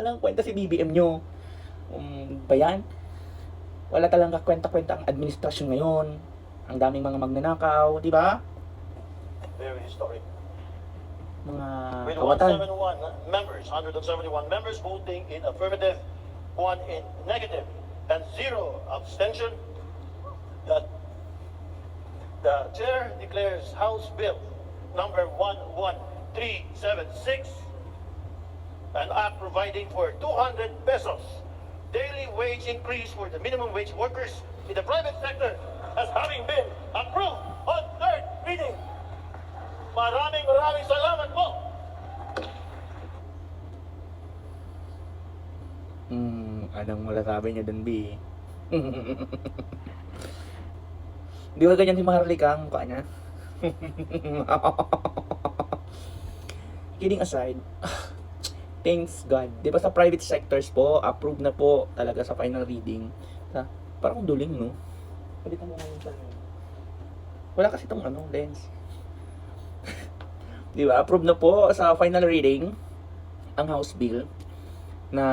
lang kwenta si BBM nyo. Um, ba yan? Wala talagang kwenta-kwenta ang administrasyon ngayon. Ang daming mga magnanakaw, di ba? Very historic. Mga kawatan. 171 members, 171 members voting in affirmative, one in negative, and zero abstention, that the chair declares House Bill number 11376, an act providing for 200 pesos daily wage increase for the minimum wage workers in the private sector as having been approved on third reading. Maraming maraming salamat po. Hmm, anong masasabi niyo dun, B? Di ba ganyan si Maharlika ang mukha niya? Kidding aside, thanks God. Di ba sa private sectors po, approved na po talaga sa final reading. Sa, parang duling, no? Palitan mo nga yung Wala kasi itong ano, lens. Di ba? Approved na po sa final reading ang House Bill na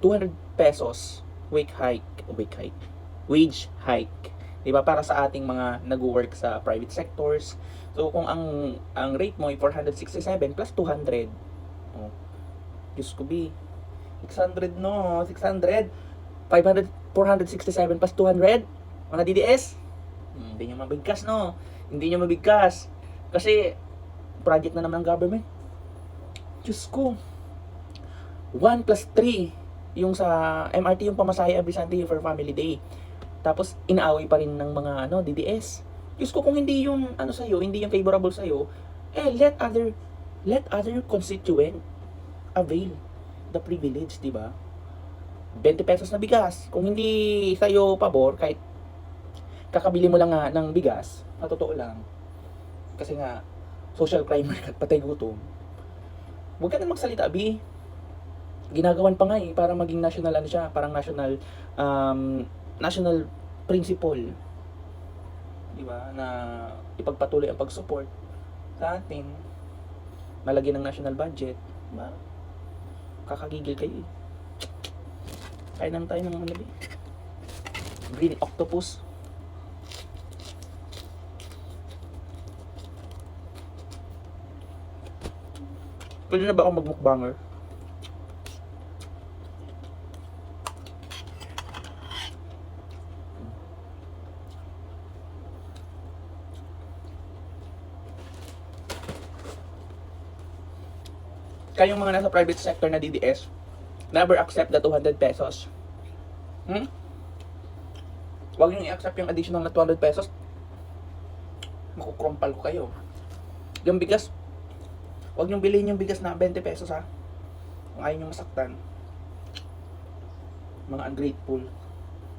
200 pesos wage hike, wage hike, wage hike. 'Di ba? Para sa ating mga nag-work sa private sectors. So kung ang ang rate mo ay 467 plus 200. Oh. Diyos ko bi. 600 no, 600. 500 467 plus 200. Mga DDS. Hmm, Hindi nyo mabigkas no. Hindi nyo mabigkas. Kasi project na naman ng government. Diyos ko. 1 plus 3 yung sa MRT yung pamasahe every for family day. Tapos inaaway pa rin ng mga ano DDS. Diyos ko kung hindi yung ano sa hindi yung favorable sa eh let other let other constituent avail the privilege, di ba? 20 pesos na bigas. Kung hindi sa pabor kahit kakabili mo lang nga ng bigas, na totoo lang. Kasi nga social crime at patay gutom. Huwag ka na magsalita, Abi ginagawan pa nga eh para maging national ano siya, parang national um, national principle. 'Di ba? Na ipagpatuloy ang pag-support sa atin. Malagyan ng national budget, 'di ba? Kakagigil kayo eh. Kain lang tayo ng ano eh. Green octopus. Pwede na ba ako magmukbanger? Kayong mga nasa private sector na DDS, never accept the 200 pesos. Hmm? Huwag nyo i-accept yung additional na 200 pesos. Makukrumpal ko kayo. Yung bigas, huwag nyo bilhin yung bigas na 20 pesos ha. Kung ayaw nyo masaktan. Mga ungrateful.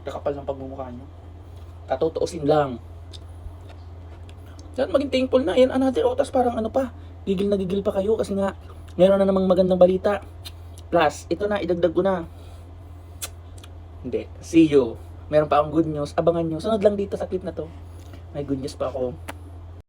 Kakapal ng pagmumukha nyo. Katutuusin lang. Dapat maging thankful na. Yan, another otas parang ano pa. Gigil na gigil pa kayo kasi nga meron na namang magandang balita. Plus, ito na, idagdag ko na. Hindi. See you. Meron pa akong good news. Abangan nyo. Sunod lang dito sa clip na to. May good news pa ako.